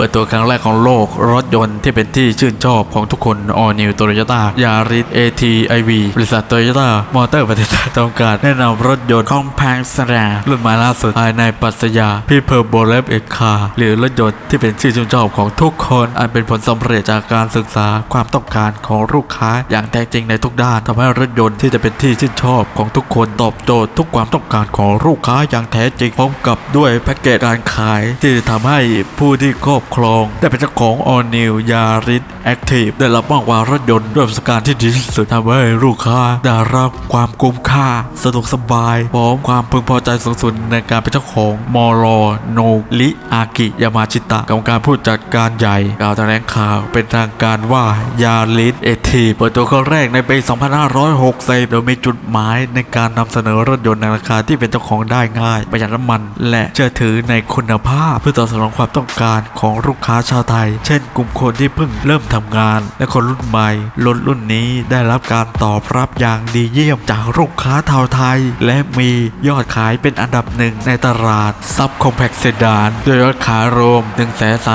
ปิดตัวครั้งแรกของโลกรถยนต์ที่เป็นที่ชื่นชอบของทุกคน All New Toyota Yaris ATIV บริษัท Toyota Motor ประเทศไทยต้องการแนะนำรถยนต์ Compact s r a รุ่นใหม่ล่าสุดภายในปัสยา People b o l e v e Car หรือรถยนต์ที่เป็นที่ชื่นชอบของทุกคน อันเป็นผลสำเร็จจากการศึกษาความต้องการของลูกค้าอย่างแท้จริงในทุกด้านทำให้รถยนต์ที่จะเป็นที่ชื่นชอบของทุกคนตอบโจทย์ทุกความต้องการของลูกค้าอย่างแท้จริงพร้อมกับด้วยแพ็กเกจการขายที่จะทำให้ผู้ที่ครอบครอง ได้เป็นเจ้าของ All New Yaris Active ได้รับมากว่ารถยนต์ด้วยประสบการณ์ที่ดีที่สุดทำให้ลูกค้าได้รับความคุ้มค่า สะดวกสบาย พร้อมความพึงพอใจสูงสุดในการเป็นเจ้าของมอรโนริอากิยามาชิตะกรรมการผู้จัดการใหญ่กล่าวแถลงข่าวเป็นทางการว่ายาริสเอทีเปิดตัวครั้งแรกในปี 2560 โดยมีจุดหมายในการนำเสนอรถยนต์ในราคาที่เป็นเจ้าของได้ง่าย ประหยัดน้ำมัน และเชื่อถือในคุณภาพเพื่อตอบสนองความต้องการของของลูกค้าชาวไทย เช่น กลุ่มคนที่เพิ่งเริ่มทำงาน และคนรุ่นใหม่รถรุ่นนี้ได้รับการตอบรับอย่างดีเยี่ยมจากลูกค้าชาวไทย และมียอดขายเป็นอันดับหนึ่งในตลาดซับคอมแพคเซดานโดยยอดขายรวม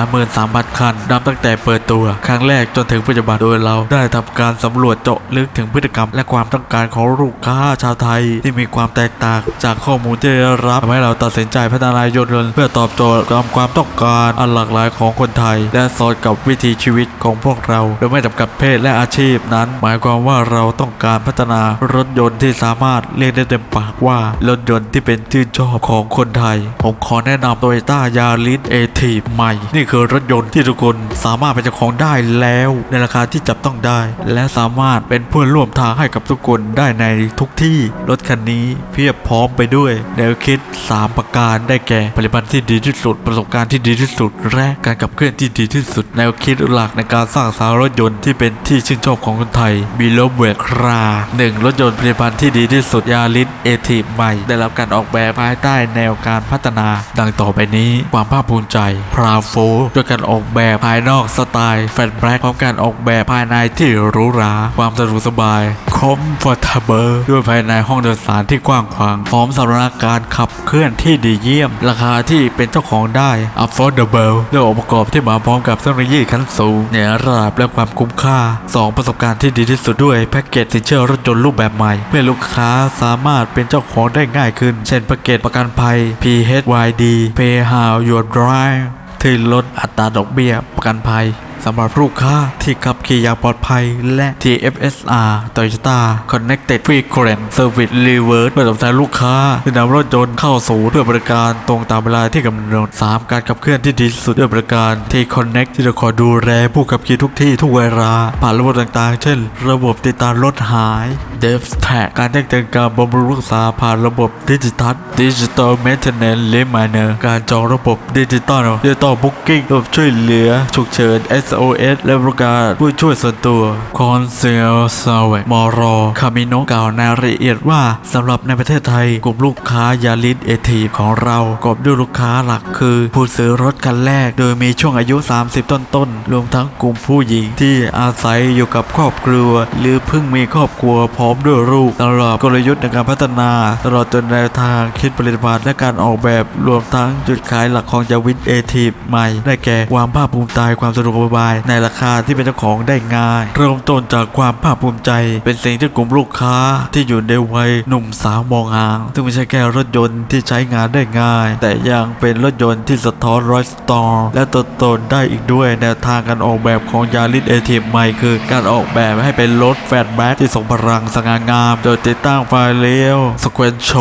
133,000 คันนับตั้งแต่เปิดตัว ครั้งแรกจนถึงปัจจุบันโดยเราได้ทำการสำรวจเจาะลึกถึงพฤติกรรม และความต้องการของลูกค้าชาวไทย ที่มีความแตกต่างจากข้อมูลที่ได้รับทำให้เราตัดสินใจพัฒนายนต์เพื่อตอบโจทย์ตามความต้องการอันหลากหลายของคนไทย และสอดกับวิถีชีวิตของพวกเรา โดยไม่จำกัดเพศและอาชีพนั้น หมายความว่าเราต้องการพัฒนารถยนต์ที่สามารถเรียกได้เต็มปากว่ารถยนต์ที่เป็นชื่นชอบของคนไทย ผมขอแนะนำโตโยต้ายาริสเอทีใหม่ นี่คือรถยนต์ที่ทุกคนสามารถเป็นเจ้าของได้แล้ว ในราคาที่จับต้องได้ และสามารถเป็นเพื่อนร่วมทางให้กับทุกคนได้ในทุกที่รถคันนี้เพียบพร้อมไปด้วยแนวคิด 3 ประการได้แก่ปริมาณที่ดีที่สุดประสบการณ์ที่ดีที่สุดและการขับเคลื่อนที่ดีที่สุดแนวคิดหลักในการสร้างสรรรถยนต์ที่เป็นที่ชื่นชอบของคนไทย มีโลเวกราหนึ่งรถยนต์ผลิตภัณฑ์ที่ดีที่สุดยาริสเอทีใหม่ ได้รับการออกแบบภายใต้แนวการพัฒนา ดังต่อไปนี้ ความภาคภูมิใจพราโฟด้วยการออกแบบภายนอกสไตล์แฟนแบล็กพร้อมการออกแบบภายในที่หรูหราความสะดวกสบาย comfortable ด้วยภายในห้องโดยสารที่กว้างขวางพร้อมสำหรับการขับเคลื่อนที่ดีเยี่ยม ราคาที่เป็นเจ้าของได้ affordable ด้วยองค์ประกอบที่มาพร้อมกับเทคโนโลยีขั้นสูงในระดับและความคุ้มค่า 2 ประสบการณ์ที่ดีที่สุดด้วยแพ็กเกจสินเชื่อรถยนต์รูปแบบใหม่ เพื่อลูกค้าสามารถเป็นเจ้าของได้ง่ายขึ้น เช่นแพ็กเกจประกันภัย PHYD Pay How Your Drive ที่ลดอัตราดอกเบี้ยประกันภัยสำหรับลูกค้าที่ขับขี่อย่างปลอดภัย และ TFSR Toyota Connected Frequent Service Reverse เพื่อตอบแทนลูกค้าที่นำรถยนต์เข้าสู่เพื่อบริการตรงตามเวลาที่กำหนด 3 การขับเคลื่อนที่ดีสุดด้วยบริการ T Connect ที่จะคอยดูแลผู้ขับขี่ทุกที่ทุกเวลา ผ่านระบบต่างๆ เช่น ระบบติดตามรถหาย d e v t a g การแจ้งเตือนการบำรุงรักษาผ่านระบบดิจิทัล Digital Maintenance Reminder การจองระบบดิจิตอล Digital Booking ระบบช่วยเหลือฉุกเฉิน SOS และบริการผู้ช่วยส่วนตัว Concierge Service มรคามิโนกล่าวในรายละเอียดว่าสำหรับในประเทศไทย กลุ่มลูกค้ายาลิสเอทีของเรากอบด้วยลูกค้าหลักคือ ผู้ซื้อรถคันแรก โดยมีช่วงอายุ 30 ต้นๆ รวมทั้งกลุ่มผู้หญิงที่อาศัยอยู่กับครอบครัว หรือเพิ่งมีครอบครัวพร้อมด้วยลูกตลอดกลยุทธ์ในการพัฒนาตลอดจนแนวทางคิดผลิตภัณฑ์และการออกแบบรวมทั้งจุดขายหลักของยาวิสเอทีใหม่ได้แก่ความภาคภูมิใจความสะดวกสบายในราคาที่เป็นเจ้าของได้ง่าย เริ่มต้นจากความภาคภูมิใจ เป็นสิ่งที่กลุ่มลูกค้าที่อยู่ในวัยหนุ่มสาวมองหางซึ่งไม่ใช่แค่รถยนต์ที่ใช้งานได้ง่าย แต่ยังเป็นรถยนต์ที่สะท้อนรอยสตอร์และตัวตนได้อีกด้วยแนวทางการออกแบบของยาริสเอทีใหม่คือการออกแบบให้เป็นรถแฟตแบ็กที่ทรงพลังสง่างาม โดยติดตั้งไฟเลี้ยวสแควร์โช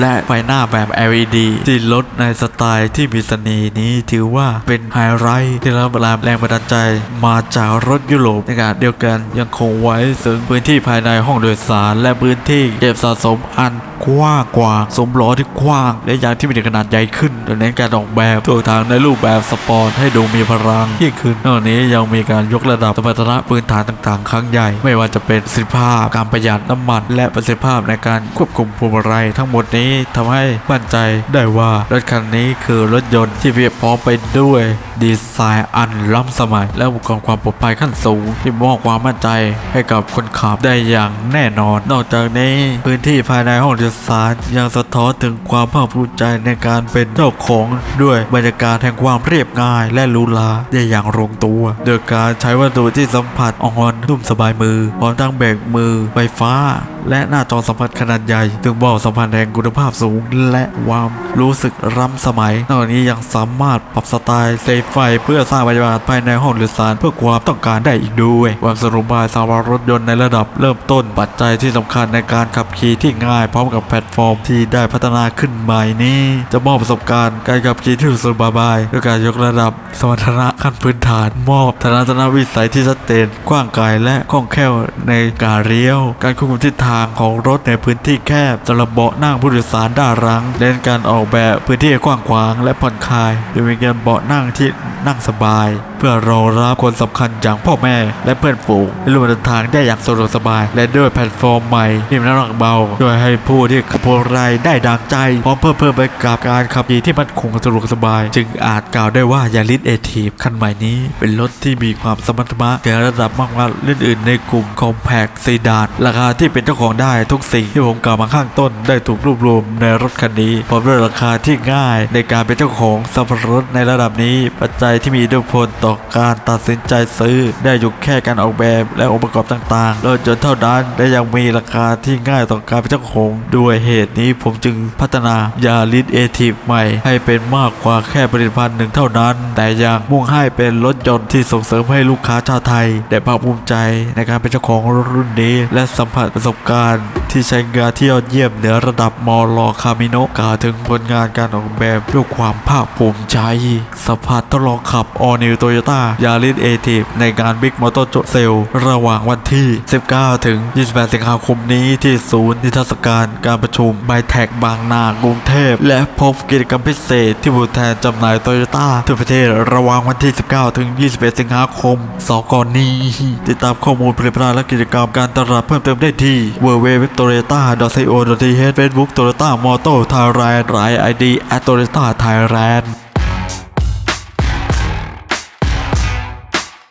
และไฟหน้าแบบ LED ที่รถในสไตล์ที่มีเสน่ห์นี้ถือว่าเป็นไฮไลท์ที่รับแรงบันดาลใจมาจากรถยุโรปในขณะเดียวกันยังคงไว้ซึ่งพื้นที่ภายในห้องโดยสารและพื้นที่เก็บสะสมอัน กว้างกว่าสมล้อที่กว้าง และยางที่มีขนาดใหญ่ขึ้นโดยเน้นการออกแบบตัวทางในรูปแบบสปอร์ตให้ดูมีพลังยิ่งขึ้นนอกจากนี้ยังมีการยกระดับสมรรถนะพื้นฐานต่างๆ ครั้งใหญ่ ไม่ว่าจะเป็นประสิทธิภาพการประหยัดน้ำมัน และประสิทธิภาพในการควบคุมพวงมาลัยทั้งหมดนี้ทำให้มั่นใจได้ว่ารถคันนี้คือรถยนต์ที่เพียบพร้อมไปด้วยดีไซน์อันล้ำสมัย และอุปกรณ์ความปลอดภัยขั้นสูง ที่มอบความมั่นใจให้กับคนขับได้อย่างแน่นอน นอกจากนี้พื้นที่ภายในห้องโดยสารยังสะท้อนถึงความภาคภูมิใจในการเป็นเจ้าของด้วยบรรยากาศแห่งความเรียบง่ายและหรูหราได้อย่างลงตัว โดยการใช้วัสดุที่สัมผัสอ่อนนุ่มสบายมือพร้อมทั้งเบกมือไฟฟ้า และหน้าจอสัมผัสขนาดใหญ่ถึงบอกสัมพันธ์แห่งคุณภาพสูง และความรู้สึกล้ำสมัยนอกจากนี้ยังสามารถปรับสไตล์เซฟไฟเพื่อสร้างบรรยากาศภายในห้องโดยสารเพื่อความต้องการได้อีกด้วยความสรุปบายสาวรถยนต์ในระดับเริ่มต้นปัจจัยที่สำคัญในการขับขี่ที่ง่ายพร้อมกับแพลตฟอร์มที่ได้พัฒนาขึ้นใหม่นี้ จะมอบประสบการณ์การขับขี่ที่สบายด้วยการยกระดับสมรรถนะขั้นพื้นฐาน มอบทัศนวิสัยที่ชัดเจนกว้างไกลและคล่องแคล่วในการเลี้ยว การควบคุมทิศทางของรถในพื้นที่แคบสำหรับเบาะนั่งผู้โดยสารด้านหลังเน้นการออกแบบพื้นที่กว้างขวางและผ่อนคลายโดยมีการเบาะนั่งที่นั่งสบาย เพื่อรองรับคนสำคัญอย่างพ่อแม่ และเพื่อนฝูงให้ร่วมเดินทางได้อย่างสะดวกสบาย และด้วยแพลตฟอร์มใหม่ที่มีน้ำหนักเบาโดยให้ผู้ที่ขับพวงมาลัยได้ดังใจพร้อมเพิ่มเพิ่มไปกับการขับขี่ที่มั่นคงสะดวกสบาย จึงอาจกล่าวได้ว่ายาริสเอทีฟคันใหม่นี้ เป็นรถที่มีความสมรรถนะในระดับมากกว่ารุ่นอื่นในกลุ่มคอมแพคซีดานราคาที่เป็นเจ้าของได้ทุกสิ่งที่ผมกล่าวมาข้างต้นได้ถูกรวบรวมในรถคันนี้พร้อมด้วยราคาที่ง่ายในการเป็นเจ้าของสับรถในระดับนี้ ปัจจัยที่มีอิทธิพลต่อการตัดสินใจซื้อ ได้อยู่แค่การออกแบบและองค์ประกอบต่างๆรถยนต์เท่านั้นและยังมีราคาที่ง่ายต่อการเป็นเจ้าของด้วยเหตุนี้ผมจึงพัฒนายาริสเอทีฟใหม่ ให้เป็นมากกว่าแค่ผลิตภัณฑ์หนึ่งเท่านั้น แต่ยังมุ่งให้เป็นรถยนต์ที่ส่งเสริมให้ลูกค้าชาวไทย ได้ภาคภูมิใจในการเป็นเจ้าของรถรุ่นนี้ และสัมผัสประสบการณ์ที่ใช้งานที่ยอดเยี่ยมเหนือระดับมอลอคามิโนกล่าวถึงผลงานการออกแบบด้วยความภาคภูมิใจสัมผัสทดลองขับ All New Toyota Yaris a t i v ในงาน Big Motor Sale ระหว่างวันที่ 19 ถึง 28 สิงหาคมนี้ที่ศูนย์นิทรรศการการประชุมไบแท็กบางนากรุงเทพ และพบกิจกรรมพิเศษที่บูธแทนจำหน่ายโตโยต้าทั่วประเทศระหว่างวันที่ 19 ถึง 21 สิงหาคมสกอนนี้ ติดตามข้อมูลผลิตภัณฑ์และกิจกรรมการตลาดเพิ่มเติมได้ที่ www.toyota.co.th Facebook Toyota Motor Thailand ราย ID at Toyota Thailand